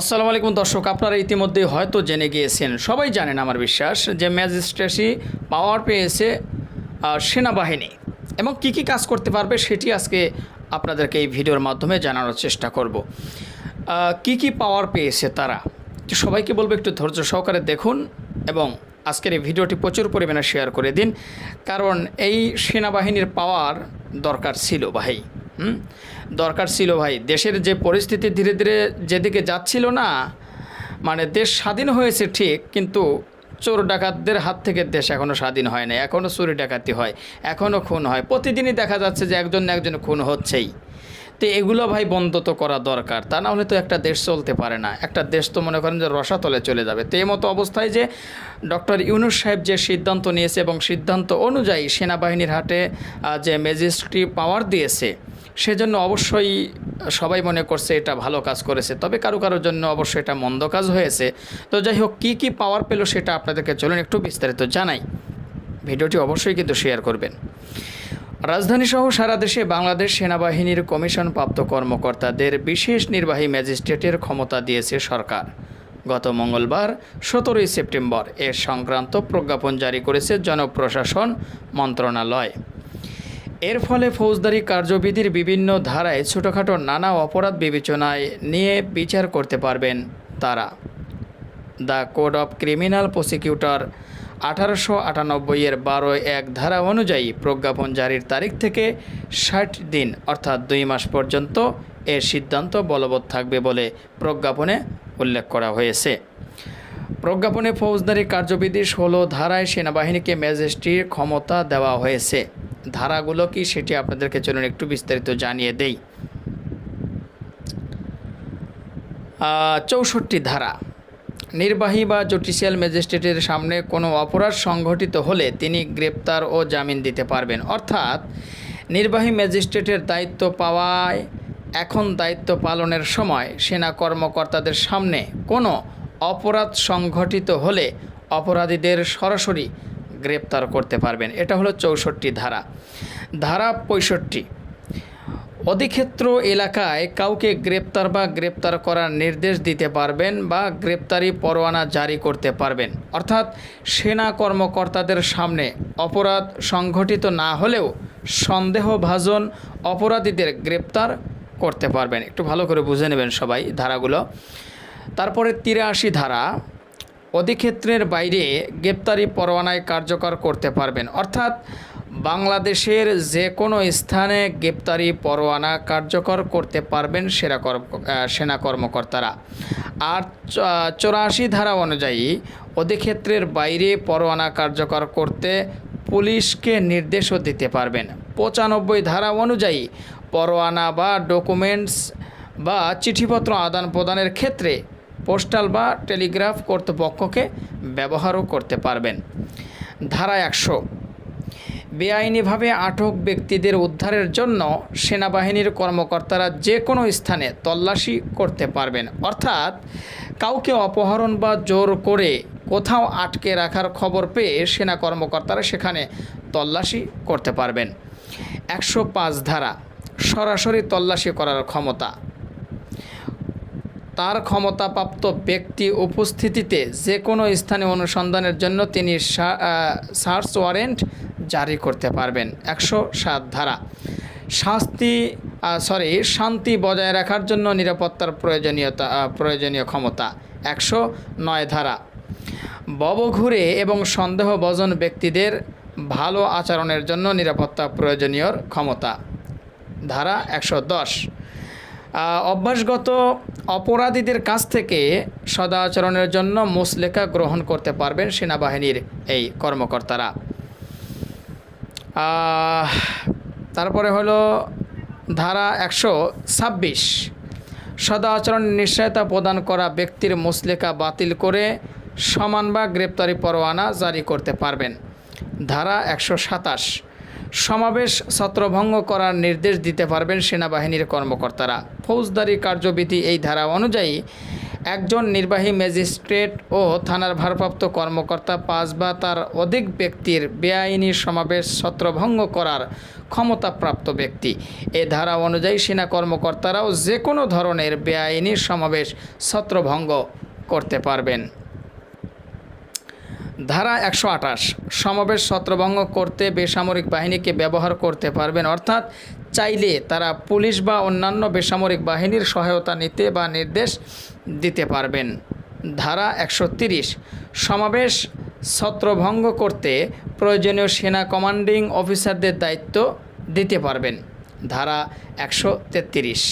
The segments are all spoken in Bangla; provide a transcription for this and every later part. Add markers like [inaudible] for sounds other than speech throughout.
আসসালামু আলাইকুম দর্শক, আপনারা ইতিমধ্যে হয়তো জেনে গিয়েছেন, সবাই জানেন আমার বিশ্বাস যে ম্যাজিস্ট্রেসি পাওয়ার পেয়েছে সেনাবাহিনী। এবং কি কি কাজ করতে পারবে সেটি আজকে আপনাদেরকে এই ভিডিওর মাধ্যমে জানানোর চেষ্টা করব। কি কি পাওয়ার পেয়েছে তারা? সবাইকে বলব, একটু ধৈর্য সহকারে দেখুন এবং আজকের এই ভিডিওটি প্রচুর পরিমাণে শেয়ার করে দিন, কারণ এই সেনাবাহিনীর পাওয়ার দরকার ছিল ভাই, হুম? দরকার ছিল ভাই। দেশের যে পরিস্থিতি ধীরে ধীরে যেদিকে যাচ্ছিল না মানে দেশ স্বাধীন হয়েছে ঠিক, কিন্তু চোর ডাকাতদের হাত থেকে দেশ এখনও স্বাধীন হয় না এখনও চুরি ডাকাতি হয় এখনও খুন হয়। প্রতিদিনই দেখা যাচ্ছে যে একজন না একজন খুন হচ্ছেই। তো এগুলো ভাই বন্ধ তো করা দরকার, তা না হলে তো একটা দেশ চলতে পারে না। একটা দেশ তো মনে করেন যে রসাতলে চলে যাবে। তো এই মতো অবস্থায় যে ডক্টর ইউনুস সাহেব যে সিদ্ধান্ত নিয়েছে এবং সিদ্ধান্ত অনুযায়ী সেনাবাহিনীর হাটে যে ম্যাজিস্ট্রি পাওয়ার দিয়েছে সেজন্য অবশ্যই সবাই মনে করছে এটা ভালো কাজ করেছে। তবে কারও কারোর জন্য অবশ্যই এটা মন্দ কাজ হয়েছে। তো যাই হোক, কী কী পাওয়ার পেল সেটা আপনাদেরকে চলুন একটু বিস্তারিত জানাই। ভিডিওটি অবশ্যই কিন্তু শেয়ার করবেন। রাজধানী সহ সারা দেশে বাংলাদেশ সেনাবাহিনীর কমিশন প্রাপ্ত কর্মকর্তাদের বিশেষ নির্বাহী ম্যাজিস্ট্রেটের ক্ষমতা দিয়েছে সরকার। গত মঙ্গলবার, সতেরোই সেপ্টেম্বর এ সংক্রান্ত প্রজ্ঞাপন জারি করেছে জনপ্রশাসন মন্ত্রণালয়। এর ফলে ফৌজদারি কার্যবিধির বিভিন্ন ধারায় ছোটোখাটো নানা অপরাধ বিবেচনায় নিয়ে বিচার করতে পারবেন তারা। The code of criminal prosecutor আঠারোশো আটানব্বইয়ের বারো এক ধারা অনুযায়ী প্রজ্ঞাপন জারির তারিখ থেকে ষাট দিন অর্থাৎ দুই মাস পর্যন্ত এর সিদ্ধান্ত বলবৎ থাকবে বলে প্রজ্ঞাপনে উল্লেখ করা হয়েছে। প্রজ্ঞাপনে ফৌজদারি কার্যবিধি ষোলো ধারায় সেনাবাহিনীকে ম্যাজিস্ট্রির ক্ষমতা দেওয়া হয়েছে। ধারাগুলো কি সেটি আপনাদেরকে চলুন একটু বিস্তারিত জানিয়ে দেই। চৌষট্টি ধারা। নির্বাহী বা জুডিশিয়াল ম্যাজিস্ট্রেটের সামনে কোনো অপরাধ সংঘটিত হলে তিনি গ্রেপ্তার ও জামিন দিতে পারবেন। অর্থাৎ নির্বাহী ম্যাজিস্ট্রেটের দায়িত্ব পাওয়ায় এখন দায়িত্ব পালনের সময় সেনা কর্মকর্তাদের সামনে কোনো অপরাধ সংঘটিত হলে অপরাধীদের সরাসরি গ্রেপ্তার করতে পারবেন। এটা হলো চৌষট্টি ধারা। ধারা পঁয়ষট্টি। অধিক্ষেত্র এলাকায় কাউকে গ্রেপ্তার বা গ্রেপ্তার করার নির্দেশ দিতে পারবেন বা গ্রেপ্তারি পরোয়ানা জারি করতে পারবেন। অর্থাৎ সেনা কর্মকর্তাদের সামনে অপরাধ সংঘটিত না হলেও সন্দেহভাজন অপরাধীদের গ্রেপ্তার করতে পারবেন। একটু ভালো করে বুঝে নেবেন সবাই ধারাগুলো। তারপরে তিরাশি ধারা। অধিক্ষেত্রের বাইরে গ্রেপ্তারি পরোয়ানায় কার্যকর করতে পারবেন। অর্থাৎ বাংলাদেশের যে কোনো স্থানে গ্রেপ্তারি পরোয়ানা কার্যকর করতে পারবেন সেরা সেনা কর্মকর্তারা। আর চৌরাশি ধারা অনুযায়ী অধিক্ষেত্রের বাইরে পরোয়ানা কার্যকর করতে পুলিশকে নির্দেশও দিতে পারবেন। পঁচানব্বই ধারা অনুযায়ী পরোয়ানা বা ডকুমেন্টস বা চিঠিপত্র আদান প্রদানের ক্ষেত্রে পোস্টাল বা টেলিগ্রাফ কর্তৃপক্ষকে ব্যবহারও করতে পারবেন। ধারা একশো। বেআইনিভাবে আটক ব্যক্তিদের উদ্ধারের জন্য সেনাবাহিনীর কর্মকর্তারা যে কোনো স্থানে তল্লাশি করতে পারবেন। অর্থাৎ কাউকে অপহরণ বা জোর করে কোথাও আটকে রাখার খবর পেয়ে সেনা কর্মকর্তারা সেখানে তল্লাশি করতে পারবেন। একশো পাঁচ ধারা। সরাসরি তল্লাশি করার ক্ষমতা। তার ক্ষমতাপ্রাপ্ত ব্যক্তি উপস্থিতিতে যে কোনো স্থানে অনুসন্ধানের জন্য তিনি সার্চ ওয়ারেন্ট জারি করতে পারবেন, একশো সাত ধারা। শাস্তি সরি শান্তি বজায় রাখার জন্য নিরাপত্তার প্রয়োজনীয়তা প্রয়োজনীয় ক্ষমতা, একশো নয় ধারা। ববঘুরে এবং সন্দেহভজন ব্যক্তিদের ভালো আচরণের জন্য নিরাপত্তা প্রয়োজনীয় ক্ষমতা। ধারা একশো দশ। অভ্যাসগত অপরাধীদের কাছ থেকে সদাচরণের জন্য মুসলেখা গ্রহণ করতে পারবেন সেনাবাহিনীর এই কর্মকর্তারা। তারপরে হলো ধারা একশো ছাব্বিশ। সদাচরণের নিশ্চয়তা প্রদান করা ব্যক্তির মুসলেখা বাতিল করে সমান বা গ্রেপ্তারি পরোয়ানা জারি করতে পারবেন। ধারা একশো সাতাশ। সমাবেশ ছত্রভঙ্গ করার নির্দেশ দিতে পারবেন সেনাবাহিনীর কর্মকর্তারা। ফৌজদারি কার্যবিধি এই ধারা অনুযায়ী একজন নির্বাহী ম্যাজিস্ট্রেট ও থানার ভারপ্রাপ্ত কর্মকর্তা পাঁচ বা তার অধিক ব্যক্তির বেআইনি সমাবেশ ছত্রভঙ্গ করার ক্ষমতাপ্রাপ্ত ব্যক্তি। এ ধারা অনুযায়ী সেনা কর্মকর্তারাও যে কোনো ধরনের বেআইনি সমাবেশ ছত্রভঙ্গ করতে পারবেন। ধারা একশো আঠাশ, সমাবেশ ছত্রভঙ্গ করতে বেসামরিক বাহিনীকে ব্যবহার করতে পারবেন, অর্থাৎ চাইলে তারা পুলিশ বা অন্যান্য বেসামরিক বাহিনীর সহায়তা নিতে বা নির্দেশ দিতে পারবেন। ধারা একশো সমাবেশ ছত্রভঙ্গ করতে প্রয়োজনীয় সেনা কমান্ডিং অফিসারদের দায়িত্ব দিতে পারবেন। ধারা একশো তেত্রিশ,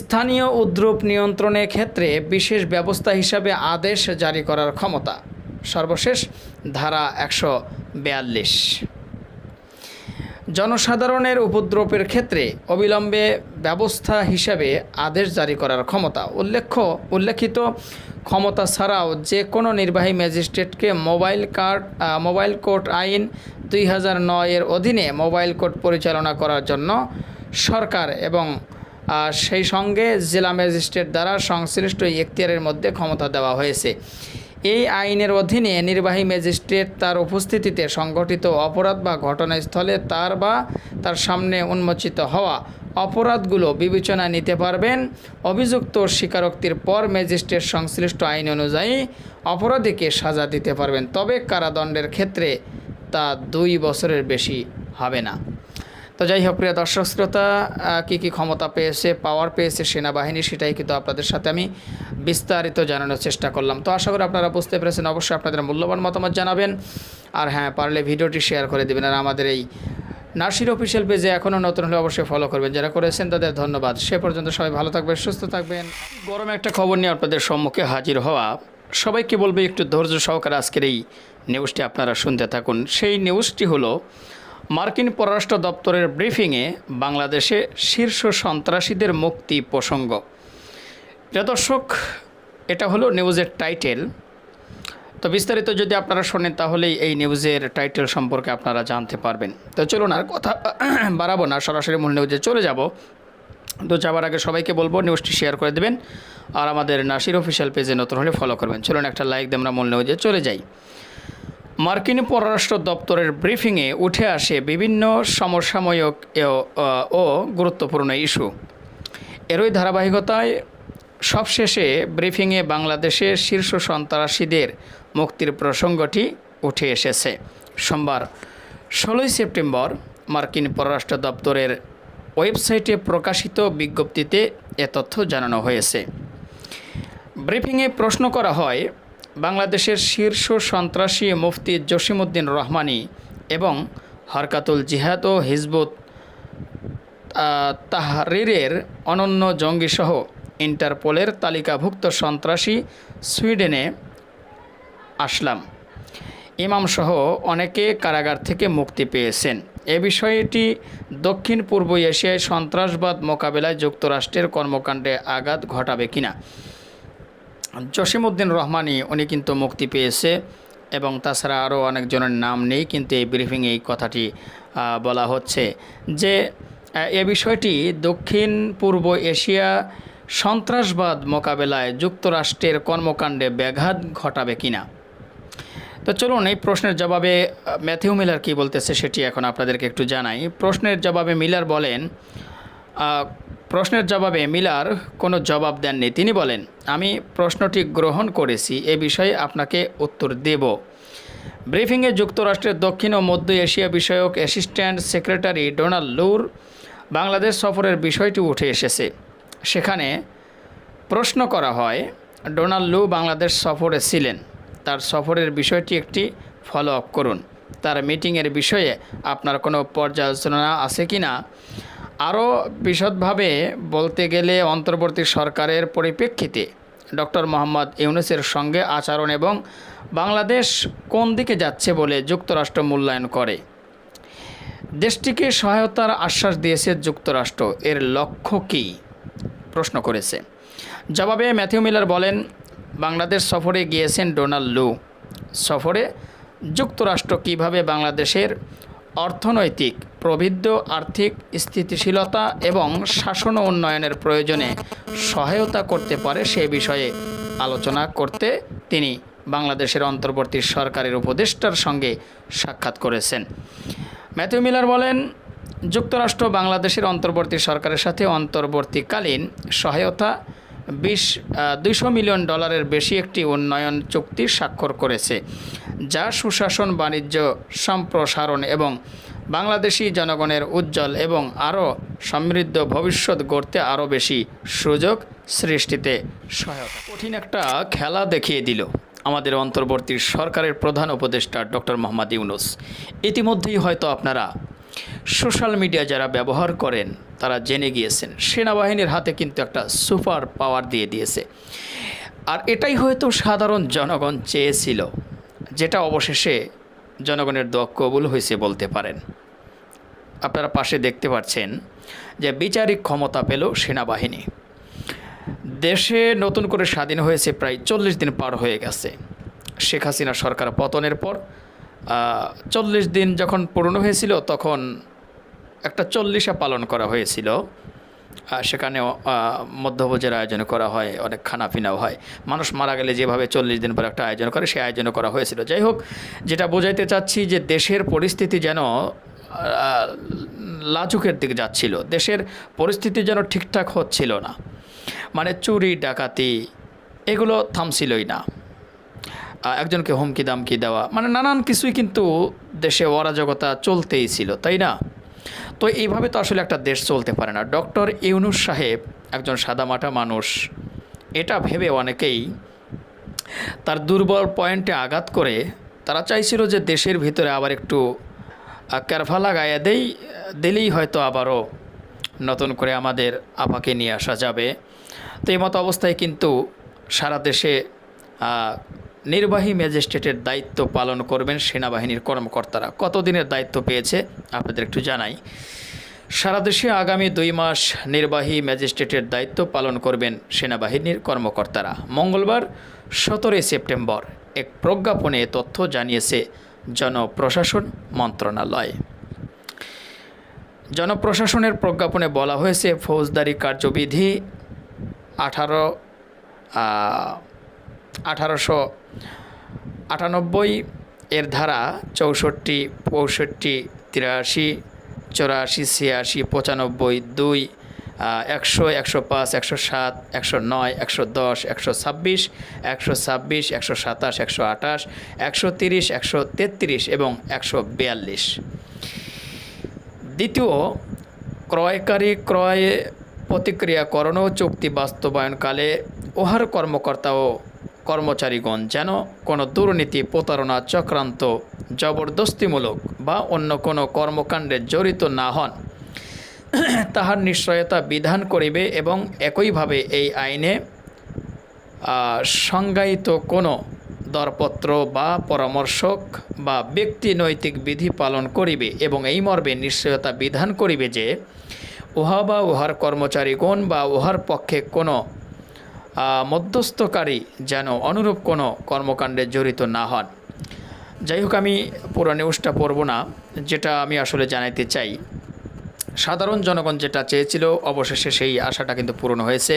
স্থানীয় উদ্রূপ নিয়ন্ত্রণের ক্ষেত্রে বিশেষ ব্যবস্থা হিসাবে আদেশ জারি করার ক্ষমতা। সর্বশেষ, ধারা একশো বিয়াল্লিশ। জনসাধারণের উপদ্রবের ক্ষেত্রে অবিলম্বে ব্যবস্থা হিসাবে আদেশ জারি করার ক্ষমতা। উল্লেখ্য, উল্লেখিত ক্ষমতা ছাড়াও যে কোনো নির্বাহী ম্যাজিস্ট্রেটকে মোবাইল কার্ড মোবাইল কোর্ট আইন দুই হাজার নয়ের অধীনে মোবাইল কোর্ট পরিচালনা করার জন্য সরকার এবং সেই সঙ্গে জেলা ম্যাজিস্ট্রেট দ্বারা সংশ্লিষ্ট এখতিয়ারের মধ্যে ক্ষমতা দেওয়া হয়েছে। এই আইনের অধীনে নির্বাহী ম্যাজিস্ট্রেট তার উপস্থিতিতে সংগঠিত অপরাধ বা ঘটনাস্থলে তার বা তার সামনে উন্মোচিত হওয়া অপরাধগুলো বিবেচনা নিতে পারবেন। অভিযুক্ত স্বীকারোক্তির পর ম্যাজিস্ট্রেট সংশ্লিষ্ট আইন অনুযায়ী অপরাধীকে সাজা দিতে পারবেন। তবে কারাদণ্ডের ক্ষেত্রে তা দুই বছরের বেশি হবে না। তো যাই হোক, প্রিয় দর্শক শ্রোতা কী কী ক্ষমতা পেয়েছে পাওয়ার পেয়েছে সেনাবাহিনী, সেটাই কিন্তু আপনাদের সাথে আমি বিস্তারিত জানানোর চেষ্টা করলাম। তো আশা করি আপনারা বুঝতে পেরেছেন, অবশ্যই আপনাদের মূল্যবান মতামত জানাবেন। আর হ্যাঁ পারলে ভিডিওটি শেয়ার করে দেবেন। আর আমাদের এই নার্সির অফিসিয়াল পেজে এখনও নতুন হলে অবশ্যই ফলো করবেন। যারা করেছেন তাদের ধন্যবাদ। সে পর্যন্ত সবাই ভালো থাকবেন, সুস্থ থাকবেন। গরম একটা খবর নিয়ে আপনাদের সম্মুখে হাজির হওয়া। সবাইকে বলবে একটু ধৈর্য সহকারে আজকের এই নিউজটি আপনারা শুনতে থাকুন। সেই নিউজটি হলো মার্কিন পররাষ্ট্র দপ্তরের ব্রিফিংয়ে বাংলাদেশে শীর্ষ সন্ত্রাসীদের মুক্তি প্রসঙ্গ। দর্শক, এটা হলো নিউজের টাইটেল। তো বিস্তারিত যদি আপনারা শোনেন, তাহলেই এই নিউজের টাইটেল সম্পর্কে আপনারা জানতে পারবেন। তো চলুন আর কথা [clears throat] বাড়াবো না, সরাসরি মূল নিউজে চলে যাব। তো যাওয়ার আগে সবাইকে বলব, নিউজটি শেয়ার করে দেবেন। আর আমাদের নাসির অফিসিয়াল পেজে নতুন হলে ফলো করবেন। চলুন একটা লাইক দিয়ে আমরা মূল নিউজে চলে যাই। মার্কিন পররাষ্ট্র দপ্তরের ব্রিফিংয়ে উঠে আসে বিভিন্ন সমসাময়িক ও- গুরুত্বপূর্ণ ইস্যু। এরই ধারাবাহিকতায় সবশেষে ব্রিফিংয়ে বাংলাদেশের শীর্ষ সন্ত্রাসীদের মুক্তির প্রসঙ্গটি উঠে এসেছে। সোমবার ষোলোই সেপ্টেম্বর মার্কিন পররাষ্ট্র দপ্তরের ওয়েবসাইটে প্রকাশিত বিজ্ঞপ্তিতে এ তথ্য জানানো হয়েছে। ব্রিফিংয়ে প্রশ্ন করা হয় বাংলাদেশের শীর্ষ সন্ত্রাসী মুফতি জসিমউদ্দিন রহমানি এবং হরকাতুল জিহাদ ও হিজবুত তাহরিরের অনন্য জঙ্গিসহ ইন্টারপোলের তালিকাভুক্ত সন্ত্রাসী সুইডেনে আসলাম। ইমামসহ অনেকে কারাগার থেকে মুক্তি পেয়েছেন। এ বিষয়টি দক্ষিণ পূর্ব এশিয়ায় সন্ত্রাসবাদ মোকাবেলায় যুক্তরাষ্ট্রের কর্মকাণ্ডে আঘাত ঘটাবে কিনা জসিমউদ্দিন রহমানি, উনি কিন্তু মুক্তি পেয়েছে এবং তাছাড়া আরও অনেকজনের নাম নেই, কিন্তু এই ব্রিফিংয়ে এই কথাটি বলা হচ্ছে যে এ বিষয়টি দক্ষিণ পূর্ব এশিয়া সন্ত্রাসবাদ মোকাবেলায় যুক্তরাষ্ট্রের কর্মকাণ্ডে ব্যাঘাত ঘটাবে কিনা? তো চলুন, এই প্রশ্নের জবাবে ম্যাথিউ মিলার কী বলতেছে সেটি এখন আপনাদেরকে একটু জানাই। প্রশ্নের জবাবে মিলার বলেন প্রশ্নের জবাবে মিলার কোনো জবাব দেননি। তিনি বলেন, আমি প্রশ্নটি গ্রহণ করেছি, এ বিষয়ে আপনাকে উত্তর দেব। ব্রিফিংয়ে যুক্তরাষ্ট্রের দক্ষিণ ও মধ্য এশিয়া বিষয়ক assistant secretary Donald Lu Bangladesh সফরের বিষয়টি উঠে এসেছে। সেখানে প্রশ্ন করা হয়, ডোনাল্ড লু বাংলাদেশ সফরে ছিলেন, তার সফরের বিষয়টি একটি ফলো আপ করুন। তার মিটিংয়ের বিষয়ে আপনার কোনো পর্যালোচনা আছে কি না আরও বিশদভাবে বলতে গেলে অন্তর্বর্তী সরকারের পরিপ্রেক্ষিতে ডক্টর মোহাম্মদ ইউনুসের সঙ্গে আচরণ এবং বাংলাদেশ কোন দিকে যাচ্ছে বলে যুক্তরাষ্ট্র মূল্যায়ন করে। দেশটিকে সহায়তার আশ্বাস দিয়েছে যুক্তরাষ্ট্র। এর লক্ষ্য কী? প্রশ্ন করেছে। জবাবে ম্যাথিউ মিলার বলেন, বাংলাদেশ সফরে গিয়েছেন ডোনাল্ড লু। সফরে যুক্তরাষ্ট্র কীভাবে বাংলাদেশের অর্থনৈতিক, প্রবৃদ্ধ আর্থিক স্থিতিশীলতা এবং শাসন উন্নয়নের প্রয়োজনে সহায়তা করতে পারে সে বিষয়ে আলোচনা করতে তিনি বাংলাদেশের অন্তর্বর্তী সরকারের উপদেষ্টার সঙ্গে সাক্ষাৎ করেছেন। ম্যাথিউ মিলার বলেন, যুক্তরাষ্ট্র বাংলাদেশের অন্তর্বর্তী সরকারের সাথে অন্তর্বর্তীকালীন সহায়তা বিশ দুইশো মিলিয়ন ডলারের বেশি একটি উন্নয়ন চুক্তি স্বাক্ষর করেছে, যা সুশাসন, বাণিজ্য, সম্প্রসারণ এবং বাংলাদেশি জনগণের উজ্জ্বল এবং আরও সমৃদ্ধ ভবিষ্যৎ গড়তে আরও বেশি সুযোগ সৃষ্টিতে সহায়তা। কঠিন একটা খেলা দেখিয়ে দিল আমাদের অন্তর্বর্তী সরকারের প্রধান উপদেষ্টা ডক্টর মোহাম্মদ ইউনুস। ইতিমধ্যেই হয়তো আপনারা সোশ্যাল মিডিয়া যারা ব্যবহার করেন তারা জেনে গিয়েছেন। সেনাবাহিনীর হাতে কিন্তু একটা সুপার পাওয়ার দিয়ে দিয়েছে। আর এটাই হয়তো সাধারণ জনগণ চেয়েছিল, যেটা অবশেষে জনগণের দোয়া কবুল হয়েছে বলতে পারেন। আপনারা পাশে দেখতে পাচ্ছেন যে বিচারিক ক্ষমতা পেল সেনাবাহিনী। দেশে নতুন করে স্বাধীন হয়েছে প্রায় চল্লিশ দিন পার হয়ে গেছে। শেখ হাসিনা সরকার পতনের পর চল্লিশ দিন যখন পূর্ণ হয়েছিল, তখন একটা চল্লিশা পালন করা হয়েছিল আহ, সেখানেও মধ্যভোজের আয়োজন করা হয় অনেক খানাপিনাও হয়। মানুষ মারা গেলে যেভাবে চল্লিশ দিন পর একটা আয়োজন করে সেই আয়োজনও করা হয়েছিল। যাই হোক যেটা বোঝাইতে চাচ্ছি যে দেশের পরিস্থিতি যেন লাজুকের দিকে যাচ্ছিল দেশের পরিস্থিতি যেন ঠিকঠাক হচ্ছিল না। মানে চুরি ডাকাতি এগুলো থামছিলই না। একজনকে হুমকি দামকি দেওয়া মানে নানান কিছুই কিন্তু দেশে অরাজকতা চলতেই ছিল তাই না? তো এইভাবে তো আসলে একটা দেশ চলতে পারে না। ডক্টর ইউনুস সাহেব একজন সাদামাটা মানুষ, এটা ভেবে অনেকেই তার দুর্বল পয়েন্টে আঘাত করে তারা চাইছিল যে দেশের ভিতরে আবার একটু ক্যারভা লাগাইয়া দেই, দিলেই হয়তো আবারও নতুন করে আমাদের আপাকে নিয়ে আসা যাবে। তো এই মতো অবস্থায় কিন্তু সারা দেশে নির্বাহী ম্যাজিস্ট্রেটের দায়িত্ব পালন করবেন সেনাবাহিনীর কর্মকর্তারা। কতদিনের দায়িত্ব পেয়েছে, আপনাদের একটু জানাই। সারা দেশে আগামী দুই মাস নির্বাহী ম্যাজিস্ট্রেটের দায়িত্ব পালন করবেন সেনাবাহিনীর কর্মকর্তারা। মঙ্গলবার, সতেরোই সেপ্টেম্বর, এক প্রজ্ঞাপনে তথ্য জানিয়েছে জনপ্রশাসন মন্ত্রণালয়। জনপ্রশাসনের প্রজ্ঞাপনে বলা হয়েছে, ফৌজদারি কার্যবিধি আঠারো আঠারোশো আটানব্বই এর ধারা চৌষট্টি, পঁয়ষট্টি, তিরাশি, চৌরাশি, ছিয়াশি, পঁচানব্বই, দুই একশো একশো পাঁচ, একশো সাত, একশো নয়, একশো দশ, একশো ছাব্বিশ একশো ছাব্বিশ, একশো সাতাশ, একশো আঠাশ, একশো তিরিশ, একশো তেত্রিশ এবং একশো বিয়াল্লিশ। দ্বিতীয়, ক্রয়কারী ক্রয়ে প্রতিক্রিয়াকরণ চুক্তি বাস্তবায়নকালে উহার কর্মকর্তা ও কর্মচারীগণ যেন কোনো দুর্নীতি, প্রতারণা, চক্রান্ত, জবরদস্তিমূলক বা অন্য কোনো কর্মকাণ্ডে জড়িত না হন। তাহার নিশ্চয়তা বিধান করিবে এবং একইভাবে এই আইনে সংজ্ঞায়িত কোনো দরপত্র বা পরামর্শক বা ব্যক্তি নৈতিক বিধি পালন করিবে এবং এই মর্মে নিশ্চয়তা বিধান করিবে যে, উহা বা উহার কর্মচারীগণ বা উহার পক্ষে কোনো মধ্যস্থকারী যেন অনুরূপ কোনো কর্মকাণ্ডে জড়িত না হন। যাই হোক, আমি পুরো নিউজটা পড়ব না, যেটা আমি আসলে জানাইতে চাই। সাধারণ জনগণ যেটা চেয়েছিল, অবশেষে সেই আশাটা কিন্তু পূরণ হয়েছে।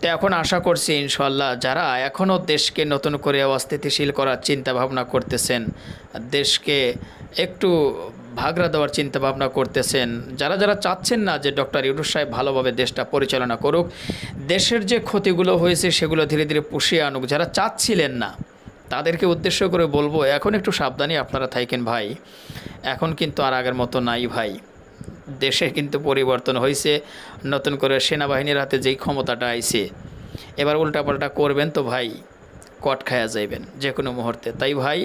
তো এখন আশা করছি ইনশাল্লাহ যারা এখনও দেশকে নতুন করে অস্থিতিশীল করার চিন্তা ভাবনা করতেছেন, দেশকে একটু ভাগরা দেওয়ার চিন্তা ভাবনা করতেছেন। যারা যারা চাচ্ছেন না যে ডক্টর ইউনুস সাহেব ভালোভাবে দেশটা পরিচালনা করুক, দেশের যে ক্ষতিগুলো হয়েছে সেগুলো ধীরে ধীরে পুষিয়ে আনুক। যারা চাচ্ছিলেন না, তাদেরকে উদ্দেশ্য করে বলব, এখন একটু সাবধানে আপনারা থাকেন ভাই। এখন কিন্তু আর আগের মতো নাই ভাই। দেশে কিন্তু পরিবর্তন হয়েছে, নতুন করে সেনাবাহিনীর হাতে যেই ক্ষমতাটা আইছে। এবার উল্টাপাল্টা করবেন তো ভাই, কট খায়া যাইবেন যে কোনো মুহূর্তে। তাই ভাই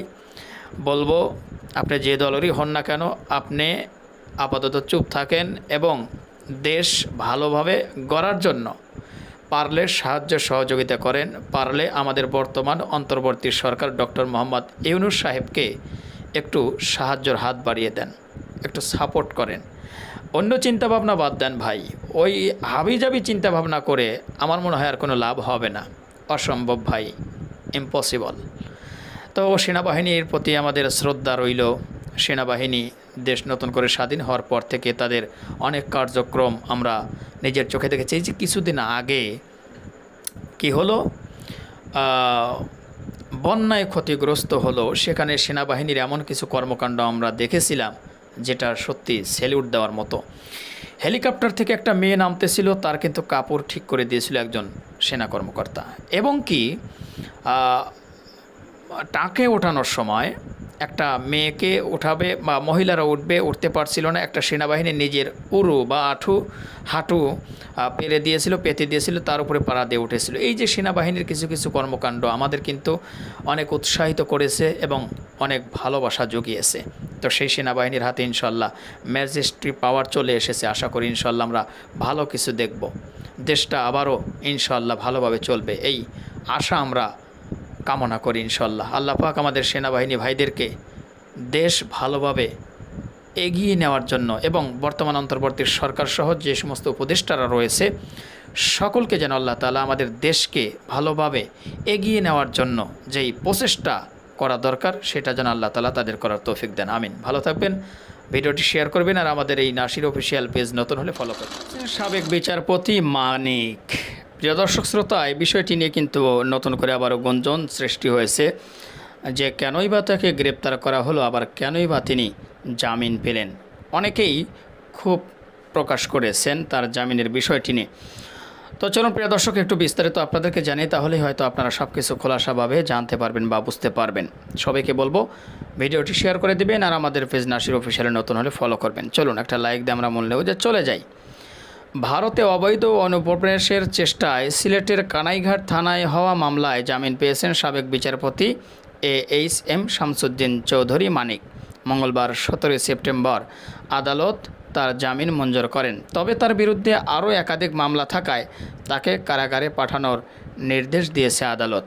বলব, আপনি যে দলেরই হন না কেন, আপনি আপাতত চুপ থাকেন এবং দেশ ভালোভাবে গড়ার জন্য পারলে সাহায্য সহযোগিতা করেন, পারলে আমাদের বর্তমান অন্তর্বর্তী সরকার ডক্টর মোহাম্মদ ইউনুস সাহেবকে একটু সাহায্যর হাত বাড়িয়ে দেন, একটু সাপোর্ট করেন। অন্য চিন্তাভাবনা বাদ দেন ভাই, ওই হাবিজাবি চিন্তাভাবনা করে আমার মনে হয় আর কোনো লাভ হবে না। অসম্ভব ভাই ইম্পসিবল তো সেনাবাহিনীর প্রতি আমাদের শ্রদ্ধা রইল। সেনাবাহিনী দেশ নতুন করে স্বাধীন হওয়ার পর থেকে তাদের অনেক কার্যক্রম আমরা নিজের চোখে দেখেছি। যে কিছুদিন আগে কি হলো? বন্যায় ক্ষতিগ্রস্ত হলো। সেখানে সেনাবাহিনীর এমন কিছু কর্মকাণ্ড আমরা দেখেছিলাম, যেটা সত্যি স্যালিউট দেওয়ার মতো। হেলিকপ্টার থেকে একটা মেয়ে নামতেছিল, তার কিন্তু কাপড় ঠিক করে দিয়েছিল একজন সেনা কর্মকর্তা। এবং কি টাকে ওঠানোর সময় একটা মেয়েকে উঠাবে বা মহিলারা উঠবে, উঠতে পারছিল না। একটা সেনাবাহিনী নিজের উরু বা আঠু, হাঁটু পেরে দিয়েছিল, পেতে দিয়েছিল, তার উপরে পাড়া দিয়ে উঠেছিল। এই যে সেনাবাহিনীর কিছু কিছু কর্মকাণ্ড আমাদের কিন্তু অনেক উৎসাহিত করেছে এবং অনেক ভালোবাসা জুগিয়েছে। তো সেই সেনাবাহিনীর হাতে ইনশাল্লাহ ম্যাজিস্ট্রি পাওয়ার চলে এসেছে। আশা করি ইনশাল্লাহ আমরা ভালো কিছু দেখব। দেশটা আবারও ইনশাল্লাহ ভালোভাবে চলবে। এই আশা আমরা কামনা করি ইনশাল্লাহ আল্লাহ পাক আমাদের সেনাবাহিনী ভাইদেরকে দেশ ভালোভাবে এগিয়ে নেওয়ার জন্য এবং বর্তমান অন্তর্বর্তী সরকার সহ যে সমস্ত উপদেষ্টারা রয়েছে, সকলকে যেন আল্লাহ তালা আমাদের দেশকে ভালোভাবে এগিয়ে নেওয়ার জন্য যেই প্রচেষ্টা করা দরকার, সেটা যেন আল্লাহ তালা তাদের করার তৌফিক দেন। আমিন। ভালো থাকবেন, ভিডিওটি শেয়ার করবেন আর আমাদের এই নাসির অফিসিয়াল পেজ নতুন হলে ফলো করবেন। সাবেক বিচারপতি মানিক প্রিয় দর্শক শ্রোতা, এই বিষয়টি নিয়ে কিন্তু নতুন করে আবারও গুঞ্জন সৃষ্টি হয়েছে যে কেনই বা তাকে গ্রেপ্তার করা হলো, আবার কেনই বা তিনি জামিন পেলেন। অনেকেই খুব প্রকাশ করেছেন তার জামিনের বিষয়টি নিয়ে। তো চলুন প্রিয় দর্শক, একটু বিস্তারিত আপনাদেরকে জানিয়ে, তাহলেই হয়তো আপনারা সব কিছু খোলাসাভাবে জানতে পারবেন বা বুঝতে পারবেন। সবাইকে বলব, ভিডিওটি শেয়ার করে দিবেন আর আমাদের পেজ নাসির অফিসিয়ালে নতুন হলে ফলো করবেন। চলুন, একটা লাইক দিয়ে আমরা মূল্যেও যে চলে যাই। ভারতে অবৈধ অনুপ্রবেশের চেষ্টায় সিলেটের কানাইঘাট থানায় হওয়া মামলায় জামিন পেয়েছেন সাবেক বিচারপতি A H M Shamsuddin Chowdhury Manik. মঙ্গলবার সতেরোই সেপ্টেম্বর আদালত তার জামিন মঞ্জুর করেন। তবে তার বিরুদ্ধে আরও একাধিক মামলা থাকায় তাকে কারাগারে পাঠানোর নির্দেশ দিয়েছে আদালত।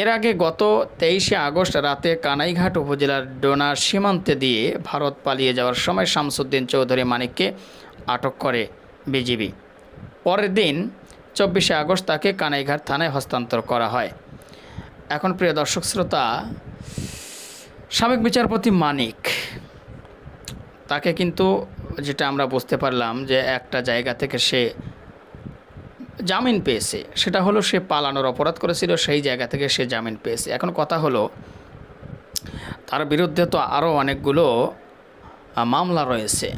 এর আগে গত তেইশে আগস্ট রাতে কানাইঘাট উপজেলার ডোনা সীমান্তে দিয়ে ভারত পালিয়ে যাওয়ার সময় শামসুদ্দিন চৌধুরী মানিককে আটক করে বিজিবি। পরের দিন চব্বিশে আগস্ট তাকে কানাইঘাট থানায় হস্তান্তর করা হয়। এখন প্রিয় দর্শক শ্রোতা, সাবেক বিচারপতি মানিক, তাকে কিন্তু যেটা আমরা বুঝতে পারলাম যে একটা জায়গা থেকে সে জামিন পেয়েছে, সেটা হলো সে পালানোর অপরাধ করেছিল, সেই জায়গা থেকে সে জামিন পেয়েছে। এখন কথা হলো, তার বিরুদ্ধে তো আরও অনেকগুলো মামলা রয়েছে।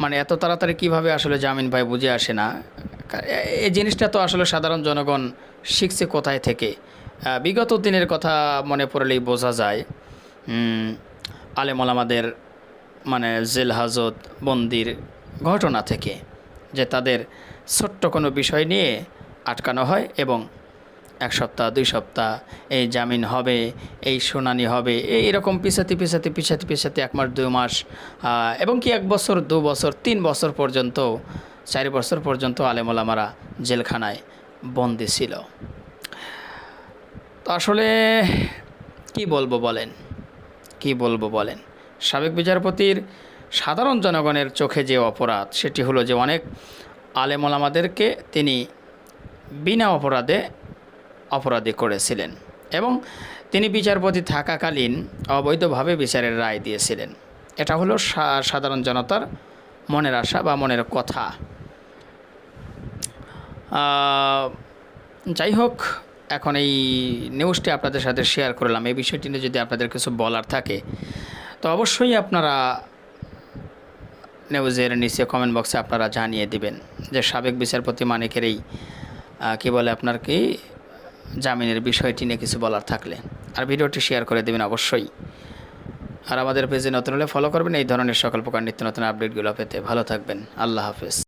মানে এত তাড়াতাড়ি কীভাবে আসলে জামিন পায় বুঝে আসে না? এই জিনিসটা তো আসলে সাধারণ জনগণ শিখছে কোথায় থেকে। বিগত দিনের কথা মনে পড়লেই বোঝা যায়। উম, আলেমল আমাদের মানে জেল হাজত বন্দির ঘটনা থেকে যে তাদের ছোট্ট কোনো বিষয় নিয়ে আটকানো হয় এবং এক সপ্তাহ, দুই সপ্তাহ, এই জামিন হবে, এই শুনানি হবে, এই এরকম পিছাতে পিছাতে পিছাতে পিছাতে এক মাস, দুই মাস এবং কি এক বছর, দু বছর, তিন বছর পর্যন্ত, চার বছর পর্যন্ত আলেমোলামারা জেলখানায় বন্দি ছিল। তো আসলে কি বলব বলেন? কি বলব বলেন? সাবেক বিচারপতির সাধারণ জনগণের চোখে যে অপরাধ, সেটি হলো যে অনেক আলেমোলামাদেরকে তিনি বিনা অপরাধে অপরাধী করেছিলেন এবং তিনি বিচারপতি থাকাকালীন অবৈধভাবে বিচারের রায় দিয়েছিলেন। এটা হলো সাধারণ জনতার মনের আশা বা মনের কথা। যাই হোক, এখন এই নিউজটি আপনাদের সাথে শেয়ার করলাম। এই বিষয়টি নিয়ে যদি আপনাদের কিছু বলার থাকে, তো অবশ্যই আপনারা নিউজের নিচে কমেন্ট বক্সে আপনারা জানিয়ে দিবেন যে সাবেক বিচারপতি মানিকের এই কি বলে আপনার কি? জামিনের বিষয়টি নিয়ে কিছু বলার থাকলে। আর ভিডিওটি শেয়ার করে দেবেন অবশ্যই। আর আমাদের পেজে নতুন হলে ফলো করবেন, এই ধরনের সকল প্রকার নিত্য নতুন আপডেটগুলো পেতে। ভালো থাকবেন, আল্লাহ হাফেজ।